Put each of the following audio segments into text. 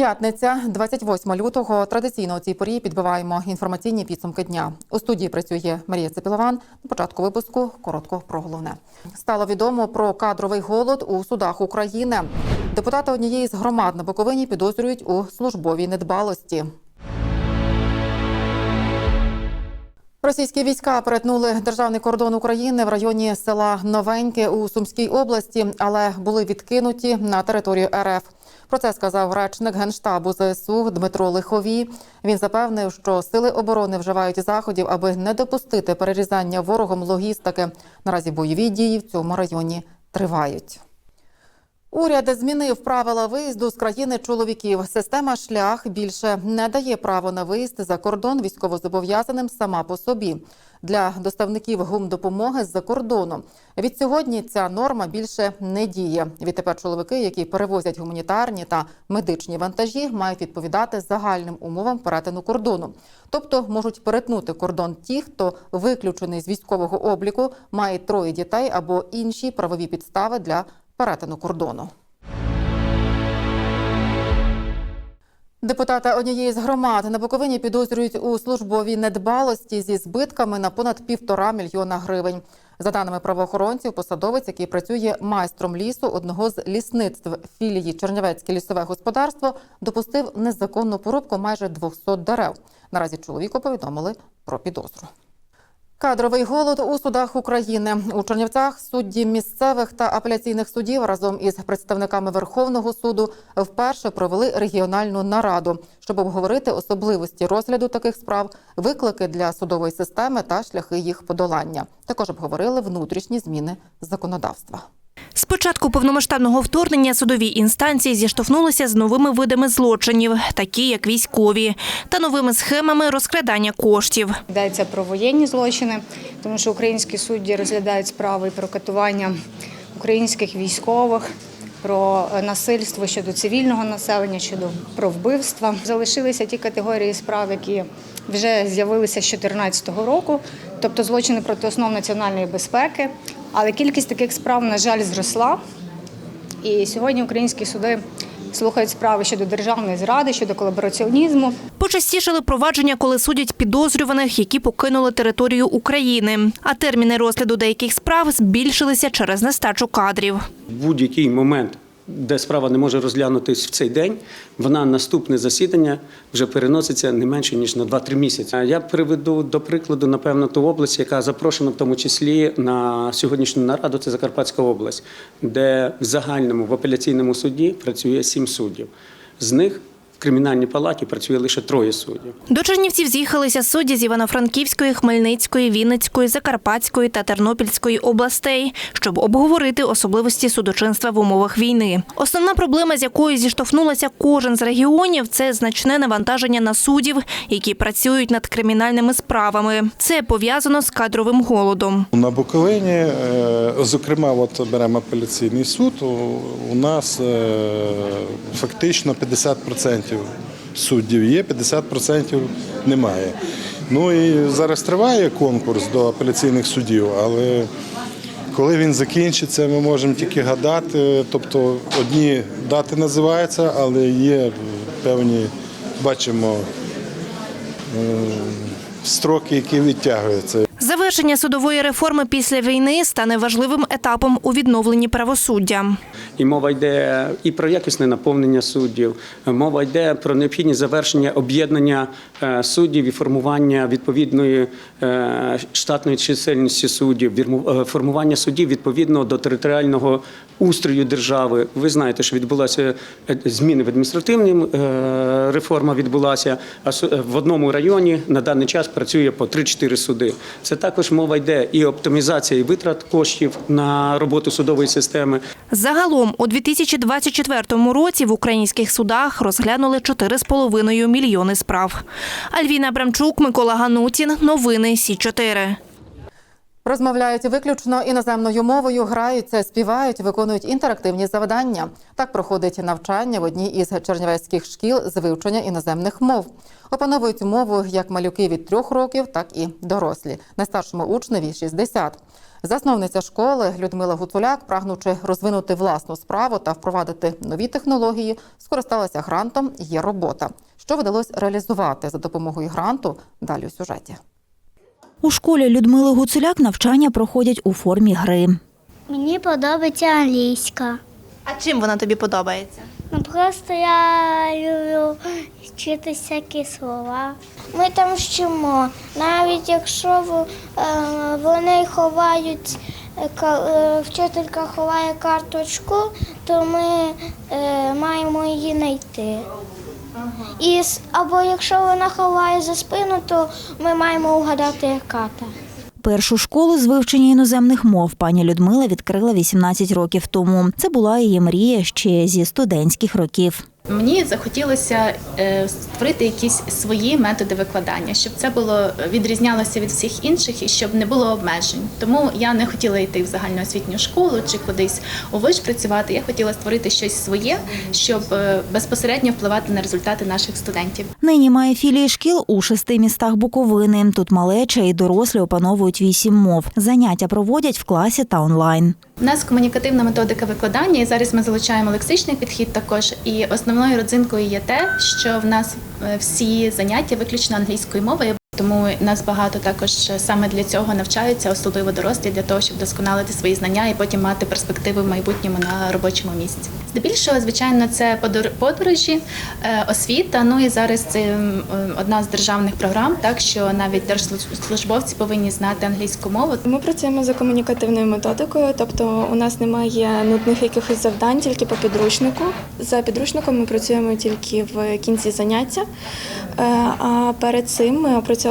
П'ятниця, 28 лютого. Традиційно у цій порі підбиваємо інформаційні підсумки дня. У студії працює Марія Цепілован. На початку випуску коротко про головне. Стало відомо про кадровий голод у судах України. Депутати однієї з громад на Буковині підозрюють у службовій недбалості. Російські війська перетнули державний кордон України в районі села Новеньке у Сумській області, але були відкинуті на територію РФ. Про це сказав речник генштабу ЗСУ Дмитро Лиховій. Він запевнив, що сили оборони вживають заходів, аби не допустити перерізання ворогом логістики. Наразі бойові дії в цьому районі тривають. Уряд змінив правила виїзду з країни чоловіків. Система шлях більше не дає право на виїзд за кордон військовозобов'язаним сама по собі для доставників гумдопомоги з-за кордону. Від сьогодні ця норма більше не діє. Відтепер чоловіки, які перевозять гуманітарні та медичні вантажі, мають відповідати загальним умовам перетину кордону. Тобто можуть перетнути кордон ті, хто виключений з військового обліку, має троє дітей або інші правові підстави для перетину кордону. Депутата однієї з громад на Буковині підозрюють у службовій недбалості зі збитками на понад півтора мільйона гривень. За даними правоохоронців, посадовець, який працює майстром лісу одного з лісництв філії Чернівецьке лісове господарство, допустив незаконну порубку майже 200 дерев. Наразі чоловіку повідомили про підозру. Кадровий голод у судах України у Чернівцях судді місцевих та апеляційних судів разом із представниками Верховного суду вперше провели регіональну нараду, щоб обговорити особливості розгляду таких справ, виклики для судової системи та шляхи їх подолання. Також обговорили внутрішні зміни законодавства. З початку повномасштабного вторгнення судові інстанції зіштовхнулися з новими видами злочинів, такі як військові, та новими схемами розкрадання коштів. Йдеться про воєнні злочини, тому що українські судді розглядають справи про катування українських військових, про насильство щодо цивільного населення, щодо про вбивства. Залишилися ті категорії справ, які вже з'явилися з 2014 року, тобто злочини проти основ національної безпеки. Але кількість таких справ, на жаль, зросла. І сьогодні українські суди слухають справи щодо державної зради, щодо колабораціонізму. Почастішали провадження, коли судять підозрюваних, які покинули територію України. А терміни розгляду деяких справ збільшилися через нестачу кадрів. В будь-який момент, де справа не може розглянутись в цей день, вона наступне засідання вже переноситься не менше ніж на 2-3 місяці. Я приведу до прикладу, напевно, ту область, яка запрошена в тому числі на сьогоднішню нараду. Це Закарпатська область, де в загальному в апеляційному суді працює сім суддів. З них кримінальній палаті працює лише троє суддів. До Чернівців з'їхалися судді з Івано-Франківської, Хмельницької, Вінницької, Закарпатської та Тернопільської областей, щоб обговорити особливості судочинства в умовах війни. Основна проблема, з якою зіштовхнулася кожен з регіонів, це значне навантаження на суддів, які працюють над кримінальними справами. Це пов'язано з кадровим голодом. На Буковині, е, зокрема, от беремо апеляційний суд. у- нас е, фактично 50% суддів є, 50% немає. Ну і зараз триває конкурс до апеляційних суддів, але коли він закінчиться, ми можемо тільки гадати. Тобто одні дати називаються, але є певні, бачимо, е, строки, які відтягуються. Завершення судової реформи після війни стане важливим етапом у відновленні правосуддя. І мова йде і про якісне наповнення суддів. Мова йде про необхідність завершення об'єднання е, суддів і формування відповідної е, штатної чисельності суддів, е, формування суддів відповідно до територіального устрою держави. Ви знаєте, що відбулася зміни в адміністративній реформа відбулася. А в одному районі на даний час працює по 3-4 суди. Це також мова йде і оптимізація і витрат коштів на роботу судової системи. Загалом у 2024 році в українських судах розглянули 4,5 мільйони справ. Альвіна Брамчук, Микола Ганутін. Новини Сі 4 Розмовляють виключно іноземною мовою, граються, співають, виконують інтерактивні завдання. Так проходить навчання в одній із чернівецьких шкіл з вивчення іноземних мов. Опановують мову як малюки від трьох років, так і дорослі. Найстаршому учневі 60. Засновниця школи Людмила Гуцуляк, прагнучи розвинути власну справу та впровадити нові технології, скористалася грантом Є робота. Що вдалося реалізувати за допомогою гранту? Далі у сюжеті. У школі Людмили Гуцуляк навчання проходять у формі гри. Мені подобається англійська. А чим вона тобі подобається? Ну просто я люблю вчити всякі слова. Ми там вчимо. Навіть якщо е, вони ховають, е, е, вчителька ховає карточку, то ми маємо її знайти. І, або якщо вона ховає за спину, то ми маємо угадати, яка та. Першу школу з вивчення іноземних мов пані Людмила відкрила 18 років тому. Це була її мрія ще зі студентських років. Мені захотілося е, створити якісь свої методи викладання, щоб це було відрізнялося від всіх інших і щоб не було обмежень. Тому я не хотіла йти в загальноосвітню школу чи кудись у виш працювати. Я хотіла створити щось своє, щоб е, безпосередньо впливати на результати наших студентів. Нині має філії шкіл у шести містах Буковини. Тут малеча і дорослі опановують вісім мов. Заняття проводять в класі та онлайн. У нас комунікативна методика викладання, і зараз ми залучаємо лексичний підхід також. І основною родзинкою є те, що в нас е, всі заняття виключно англійською мовою. Тому нас багато також саме для цього навчаються, особливо дорослі, для того, щоб досконалити свої знання і потім мати перспективи в майбутньому на робочому місці. Здебільшого, звичайно, це подорожі, е, освіта. Ну і зараз це е, одна з державних програм, так що навіть держслужбовці повинні знати англійську мову. Ми працюємо за комунікативною методикою, тобто у нас немає нудних якихось завдань, тільки по підручнику. За підручником ми працюємо тільки в кінці заняття. Е, А перед цим ми опрацьовуємо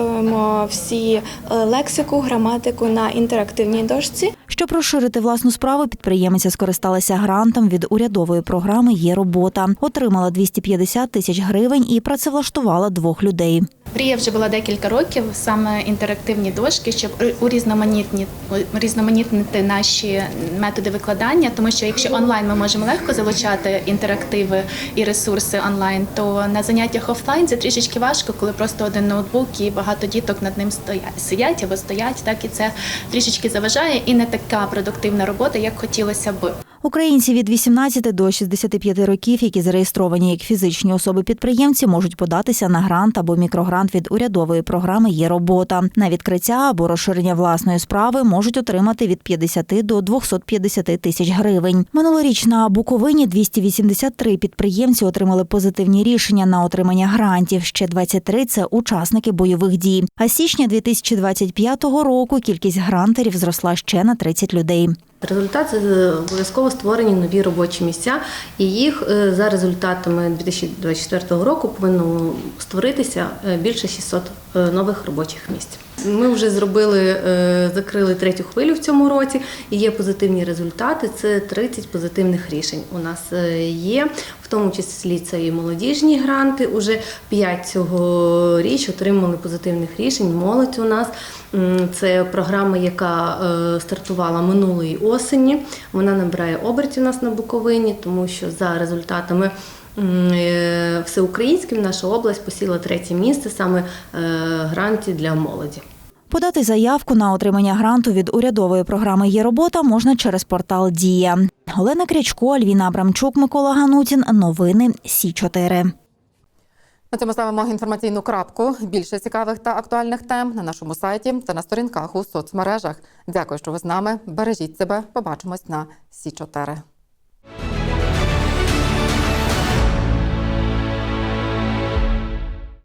всі е, лексику, граматику на інтерактивній дошці. Щоб розширити власну справу, підприємиця скористалася грантом від урядової програми Є робота, отримала 250 тисяч гривень і працевлаштувала двох людей. Мрія вже була декілька років, саме інтерактивні дошки, щоб урізноманітні урізноманітнити наші методи викладання, тому що якщо онлайн ми можемо легко залучати інтерактиви і ресурси онлайн, то на заняттях офлайн це трішечки важко, коли просто один ноутбук і багато діток над ним стоять сидять або стоять, так і це трішечки заважає, і не така продуктивна робота, як хотілося би. Українці від 18 до 65 років, які зареєстровані як фізичні особи-підприємці, можуть податися на грант або мікрогрант від урядової програми Є робота. На відкриття або розширення власної справи можуть отримати від 50 до 250 тисяч гривень. Минулоріч на Буковині 283 підприємці отримали позитивні рішення на отримання грантів. Ще 23 – це учасники бойових дій. А з січня 2025 року кількість грантерів зросла ще на 30 людей. Результат це обов'язково створені нові робочі місця, і їх е, за результатами 2024 року повинно створитися е, більше 600 е, нових робочих місць. Ми вже зробили, е, закрили третю хвилю в цьому році, і є позитивні результати. Це 30 позитивних рішень. У нас е, є, в тому числі це і молодіжні гранти. Уже 5 цьогоріч отримали позитивних рішень. Молодь у нас це програма, яка е, стартувала минулої осені. Вона набирає обертів у нас на Буковині, тому що за результатами. Всеукраїнським наша область посіла третє місце саме грантів для молоді. Подати заявку на отримання гранту від урядової програми Є робота можна через портал Дія. Олена Крячко, Альвіна Абрамчук, Микола Ганутін. Новини Сі 4 На цьому ставимо інформаційну крапку. Більше цікавих та актуальних тем на нашому сайті та на сторінках у соцмережах. Дякую, що ви з нами. Бережіть себе. Побачимось на Сі 4